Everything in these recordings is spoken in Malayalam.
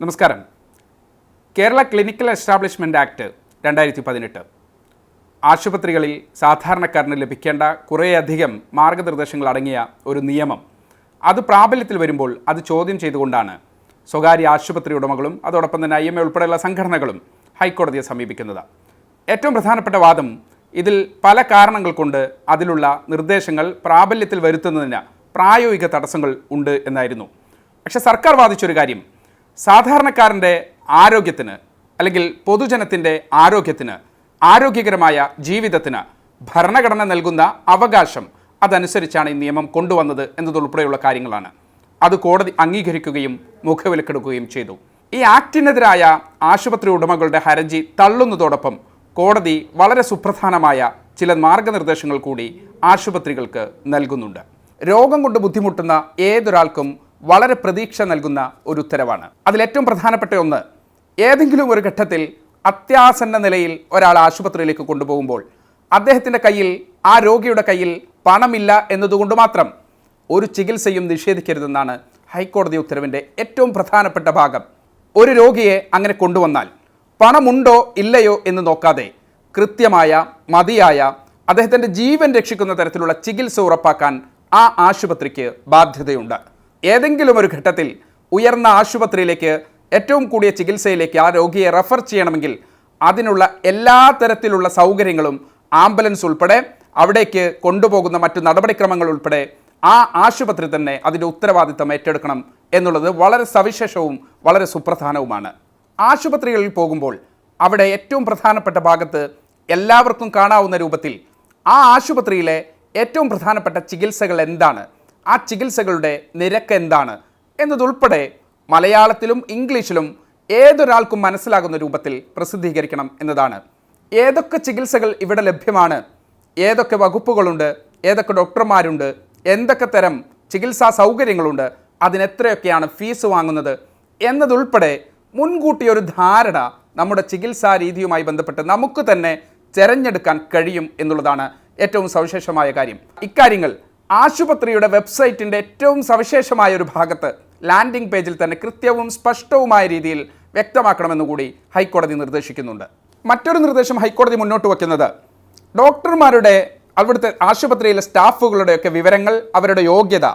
നമസ്കാരം. കേരള ക്ലിനിക്കൽ എസ്റ്റാബ്ലിഷ്മെന്റ് ആക്ട് രണ്ടായിരത്തി പതിനെട്ട് ആശുപത്രികളിൽ സാധാരണക്കാരന് ലഭിക്കേണ്ട കുറേയധികം മാർഗനിർദ്ദേശങ്ങൾ അടങ്ങിയ ഒരു നിയമം. അത് പ്രാബല്യത്തിൽ വരുമ്പോൾ അത് ചോദ്യം ചെയ്തുകൊണ്ടാണ് സ്വകാര്യ ആശുപത്രി ഉടമകളും അതോടൊപ്പം തന്നെ ഐ എം എ ഉൾപ്പെടെയുള്ള സംഘടനകളും ഹൈക്കോടതിയെ സമീപിക്കുന്നത്. ഏറ്റവും പ്രധാനപ്പെട്ട വാദം ഇതിൽ പല കാരണങ്ങൾ കൊണ്ട് അതിലുള്ള നിർദ്ദേശങ്ങൾ പ്രാബല്യത്തിൽ വരുത്തുന്നതിന് പ്രായോഗിക തടസ്സങ്ങൾ ഉണ്ട് എന്നായിരുന്നു. പക്ഷേ സർക്കാർ വാദിച്ചൊരു കാര്യം സാധാരണക്കാരന്റെ ആരോഗ്യത്തിന് അല്ലെങ്കിൽ പൊതുജനത്തിന്റെ ആരോഗ്യത്തിന് ആരോഗ്യകരമായ ജീവിതത്തിന് ഭരണഘടന നൽകുന്ന അവകാശം അതനുസരിച്ചാണ് ഈ നിയമം കൊണ്ടുവന്നത് എന്നതുൾപ്പെടെയുള്ള കാര്യങ്ങളാണ്. അത് കോടതി അംഗീകരിക്കുകയും മുഖവിലക്കെടുക്കുകയും ചെയ്തു. ഈ ആക്ടിനെതിരായ ആശുപത്രി ഉടമകളുടെ ഹരജി തള്ളുന്നതോടൊപ്പം കോടതി വളരെ സുപ്രധാനമായ ചില മാർഗനിർദ്ദേശങ്ങൾ കൂടി ആശുപത്രികൾക്ക് നൽകുന്നുണ്ട്. രോഗം കൊണ്ട് ബുദ്ധിമുട്ടുന്ന ഏതൊരാൾക്കും വളരെ പ്രതീക്ഷ നൽകുന്ന ഒരു ഉത്തരവാണ്. അതിലേറ്റവും പ്രധാനപ്പെട്ട ഒന്ന് ഏതെങ്കിലും ഒരു ഘട്ടത്തിൽ അത്യാസന്ന നിലയിൽ ഒരാൾ ആശുപത്രിയിലേക്ക് കൊണ്ടുപോകുമ്പോൾ അദ്ദേഹത്തിന്റെ കയ്യിൽ ആ രോഗിയുടെ കയ്യിൽ പണമില്ല എന്നതുകൊണ്ട് മാത്രം ഒരു ചികിത്സയും നിഷേധിക്കരുതെന്നാണ് ഹൈക്കോടതി ഉത്തരവിന്റെ ഏറ്റവും പ്രധാനപ്പെട്ട ഭാഗം. ഒരു രോഗിയെ അങ്ങനെ കൊണ്ടുവന്നാൽ പണമുണ്ടോ ഇല്ലയോ എന്ന് നോക്കാതെ കൃത്യമായ മതിയായ അദ്ദേഹത്തിന്റെ ജീവൻ രക്ഷിക്കുന്ന തരത്തിലുള്ള ചികിത്സ ഉറപ്പാക്കാൻ ആ ആശുപത്രിക്ക് ബാധ്യതയുണ്ട്. ഏതെങ്കിലും ഒരു ഘട്ടത്തിൽ ഉയർന്ന ആശുപത്രിയിലേക്ക് ഏറ്റവും കൂടിയ ചികിത്സയിലേക്ക് ആ രോഗിയെ റെഫർ ചെയ്യണമെങ്കിൽ അതിനുള്ള എല്ലാ തരത്തിലുള്ള സൗകര്യങ്ങളും ആംബുലൻസ് ഉൾപ്പെടെ അവിടേക്ക് കൊണ്ടുപോകുന്ന മറ്റു നടപടിക്രമങ്ങൾ ഉൾപ്പെടെ ആ ആശുപത്രി തന്നെ അതിന്റെ ഉത്തരവാദിത്തം ഏറ്റെടുക്കണം എന്നുള്ളത് വളരെ സവിശേഷവും വളരെ സുപ്രധാനവുമാണ്. ആശുപത്രികളിൽ പോകുമ്പോൾ അവിടെ ഏറ്റവും പ്രധാനപ്പെട്ട ഭാഗത്ത് എല്ലാവർക്കും കാണാവുന്ന രൂപത്തിൽ ആ ആശുപത്രിയിലെ ഏറ്റവും പ്രധാനപ്പെട്ട ചികിത്സകൾ എന്താണ്? ആ ചികിത്സകളുടെ നിരക്ക് എന്താണ് എന്നതുൾപ്പെടെ മലയാളത്തിലും ഇംഗ്ലീഷിലും ഏതൊരാൾക്കും മനസ്സിലാകുന്ന രൂപത്തിൽ പ്രസിദ്ധീകരിക്കണം എന്നതാണ്. ഏതൊക്കെ ചികിത്സകൾ ഇവിടെ ലഭ്യമാണ്? ഏതൊക്കെ വകുപ്പുകളുണ്ട്? ഏതൊക്കെ ഡോക്ടർമാരുണ്ട്? എന്തൊക്കെ തരം ചികിത്സാ സൗകര്യങ്ങളുണ്ട്? അതിനെത്രയൊക്കെയാണ് ഫീസ് വാങ്ങുന്നത്? എന്നതുൾപ്പെടെ മുൻകൂട്ടി ഒരു ധാരണ നമ്മുടെ ചികിത്സാ രീതിയുമായി ബന്ധപ്പെട്ട് നമുക്ക് തന്നെ തിരഞ്ഞെടുക്കാൻ കഴിയും എന്നുള്ളതാണ് ഏറ്റവും സവിശേഷമായ കാര്യം. ഇക്കാര്യങ്ങൾ ആശുപത്രിയുടെ വെബ്സൈറ്റിന്റെ ഏറ്റവും സവിശേഷമായ ഒരു ഭാഗത്ത് ലാൻഡിംഗ് പേജിൽ തന്നെ കൃത്യവും സ്പഷ്ടവുമായ രീതിയിൽ വ്യക്തമാക്കണമെന്ന് കൂടി ഹൈക്കോടതി നിർദ്ദേശിക്കുന്നുണ്ട്. മറ്റൊരു നിർദ്ദേശം ഹൈക്കോടതി മുന്നോട്ട് വയ്ക്കുന്നത്. ഡോക്ടർമാരുടെ അവിടുത്തെ ആശുപത്രിയിലെ സ്റ്റാഫുകളുടെയൊക്കെ വിവരങ്ങൾ അവരുടെ യോഗ്യത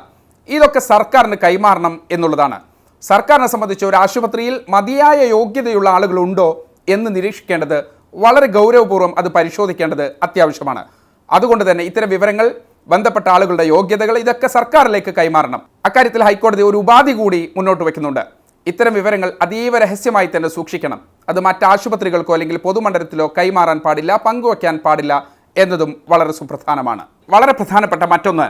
ഇതൊക്കെ സർക്കാരിന് കൈമാറണം എന്നുള്ളതാണ്. സർക്കാരിനെ സംബന്ധിച്ച് ഒരു ആശുപത്രിയിൽ മതിയായ യോഗ്യതയുള്ള ആളുകളുണ്ടോ എന്ന് നിരീക്ഷിക്കേണ്ടത് വളരെ ഗൗരവപൂർവം അത് പരിശോധിക്കേണ്ടത് അത്യാവശ്യമാണ്. അതുകൊണ്ട് തന്നെ ഇത്തരം വിവരങ്ങൾ ബന്ധപ്പെട്ട ആളുകളുടെ യോഗ്യതകൾ ഇതൊക്കെ സർക്കാരിലേക്ക് കൈമാറണം. അക്കാര്യത്തിൽ ഹൈക്കോടതി ഒരു ഉപാധി കൂടി മുന്നോട്ട് വയ്ക്കുന്നുണ്ട്. ഇത്തരം വിവരങ്ങൾ അതീവ രഹസ്യമായി തന്നെ സൂക്ഷിക്കണം. അത് മറ്റ് ആശുപത്രികൾക്കോ അല്ലെങ്കിൽ പൊതുമണ്ഡലത്തിലോ കൈമാറാൻ പാടില്ല പങ്കുവയ്ക്കാൻ പാടില്ല എന്നതും വളരെ സുപ്രധാനമാണ്. വളരെ പ്രധാനപ്പെട്ട മറ്റൊന്ന്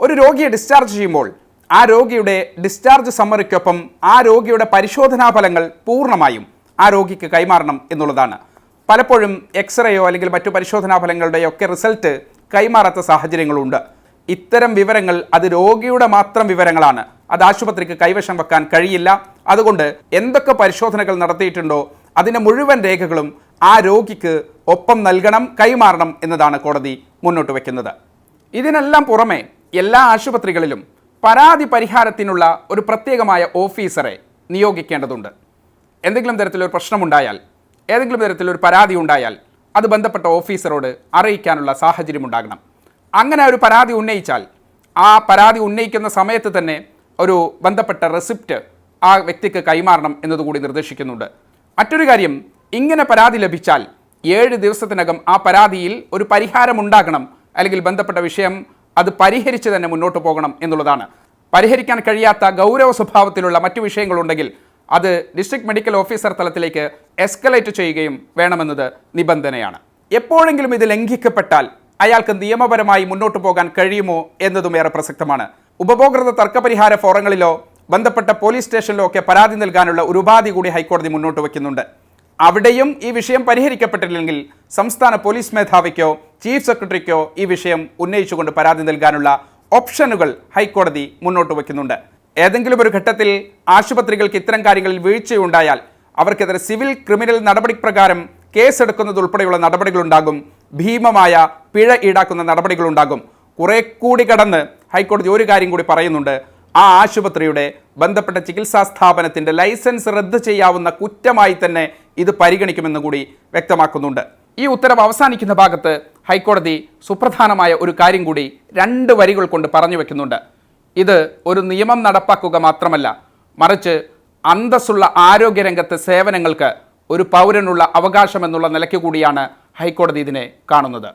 ഒരു രോഗിയെ ഡിസ്ചാർജ് ചെയ്യുമ്പോൾ ആ രോഗിയുടെ ഡിസ്ചാർജ് സമ്മറിക്കൊപ്പം ആ രോഗിയുടെ പരിശോധനാ ഫലങ്ങൾ പൂർണമായും ആ രോഗിക്ക് കൈമാറണം എന്നുള്ളതാണ്. പലപ്പോഴും എക്സ്റേയോ അല്ലെങ്കിൽ മറ്റു പരിശോധനാ ഫലങ്ങളുടെയോ ഒക്കെ റിസൾട്ട് കൈമാറാത്ത സാഹചര്യങ്ങളുണ്ട്. ഇത്തരം വിവരങ്ങൾ അത് രോഗിയുടെ മാത്രം വിവരങ്ങളാണ്. അത് ആശുപത്രിക്ക് കൈവശം വെക്കാൻ കഴിയില്ല. അതുകൊണ്ട് എന്തൊക്കെ പരിശോധനകൾ നടത്തിയിട്ടുണ്ടോ അതിന്റെ മുഴുവൻ രേഖകളും ആ രോഗിക്ക് ഒപ്പം നൽകണം കൈമാറണം എന്നതാണ് കോടതി മുന്നോട്ട് വയ്ക്കുന്നത് ഇതിനെല്ലാം പുറമെ എല്ലാ ആശുപത്രികളിലും പരാതി പരിഹാരത്തിനുള്ള ഒരു പ്രത്യേകമായ ഓഫീസറെ നിയോഗിക്കേണ്ടതുണ്ട്. എന്തെങ്കിലും തരത്തിലൊരു പ്രശ്നമുണ്ടായാൽ ഏതെങ്കിലും തരത്തിലൊരു പരാതി ഉണ്ടായാൽ അത് ബന്ധപ്പെട്ട ഓഫീസറോട് അറിയിക്കാനുള്ള സാഹചര്യം ഉണ്ടാകണം അങ്ങനെ ഒരു പരാതി ഉന്നയിച്ചാൽ ആ പരാതി ഉന്നയിക്കുന്ന സമയത്ത് തന്നെ ഒരു ബന്ധപ്പെട്ട റെസിപ്റ്റ് ആ വ്യക്തിക്ക് കൈമാറണം എന്നതുകൂടി നിർദ്ദേശിക്കുന്നുണ്ട്. മറ്റൊരു കാര്യം ഇങ്ങനെ പരാതി ലഭിച്ചാൽ ഏഴ് ദിവസത്തിനകം ആ പരാതിയിൽ ഒരു പരിഹാരമുണ്ടാകണം അല്ലെങ്കിൽ ബന്ധപ്പെട്ട വിഷയം അത് പരിഹരിച്ച് തന്നെ മുന്നോട്ട് പോകണം എന്നുള്ളതാണ്. പരിഹരിക്കാൻ കഴിയാത്ത ഗൗരവ സ്വഭാവത്തിലുള്ള മറ്റു വിഷയങ്ങളുണ്ടെങ്കിൽ അത് ഡിസ്ട്രിക്ട് മെഡിക്കൽ ഓഫീസർ തലത്തിലേക്ക് എസ്കലേറ്റ് ചെയ്യുകയും വേണമെന്നത് നിബന്ധനയാണ്. എപ്പോഴെങ്കിലും ഇത് ലംഘിക്കപ്പെട്ടാൽ അയാൾക്ക് നിയമപരമായി മുന്നോട്ട് പോകാൻ കഴിയുമോ എന്നതും ഏറെ പ്രസക്തമാണ്. ഉപഭോക്തൃ തർക്കപരിഹാര ഫോറങ്ങളിലോ ബന്ധപ്പെട്ട പോലീസ് സ്റ്റേഷനിലോ ഒക്കെ പരാതി നൽകാനുള്ള ഒരു ഉപാധി കൂടി ഹൈക്കോടതി മുന്നോട്ട് വയ്ക്കുന്നുണ്ട്. അവിടെയും ഈ വിഷയം പരിഹരിക്കപ്പെട്ടില്ലെങ്കിൽ സംസ്ഥാന പോലീസ് മേധാവിക്കോ ചീഫ് സെക്രട്ടറിക്കോ ഈ വിഷയം ഉന്നയിച്ചുകൊണ്ട് പരാതി നൽകാനുള്ള ഓപ്ഷനുകൾ ഹൈക്കോടതി മുന്നോട്ട് വയ്ക്കുന്നുണ്ട്. ഏതെങ്കിലും ഒരു ഘട്ടത്തിൽ ആശുപത്രികൾക്ക് ഇത്തരം കാര്യങ്ങളിൽ വീഴ്ചയുണ്ടായാൽ അവർക്കെതിരെ സിവിൽ ക്രിമിനൽ നടപടി നടപടിപ്രകാരം കേസെടുക്കുന്നതുൾപ്പെടെയുള്ള നടപടികളുണ്ടാകും. ഭീമമായ പിഴ ഈടാക്കുന്ന നടപടികളുണ്ടാകും. കുറെ കൂടി കടന്ന് ഹൈക്കോടതി ഒരു കാര്യം കൂടി പറയുന്നുണ്ട്. ആ ആശുപത്രിയുടെ ബന്ധപ്പെട്ട ചികിത്സാ സ്ഥാപനത്തിന്റെ ലൈസൻസ് റദ്ദ് ചെയ്യാവുന്ന കുറ്റമായി തന്നെ ഇത് പരിഗണിക്കുമെന്ന് കൂടി വ്യക്തമാക്കുന്നുണ്ട്. ഈ ഉത്തരവ് അവസാനിക്കുന്ന ഭാഗത്ത് ഹൈക്കോടതി സുപ്രധാനമായ ഒരു കാര്യം കൂടി രണ്ട് വരികൾ കൊണ്ട് പറഞ്ഞു വെക്കുന്നുണ്ട്. ഇത് ഒരു നിയമം നടപ്പാക്കുക മാത്രമല്ല മറിച്ച് അന്തസ്സുള്ള ആരോഗ്യരംഗത്തെ സേവനങ്ങൾക്ക് ഒരു പൗരനുള്ള അവകാശമെന്നുള്ള നിലയ്ക്ക് കൂടിയാണ് ഹൈക്കോടതി ഇതിനെ കാണുന്നത്.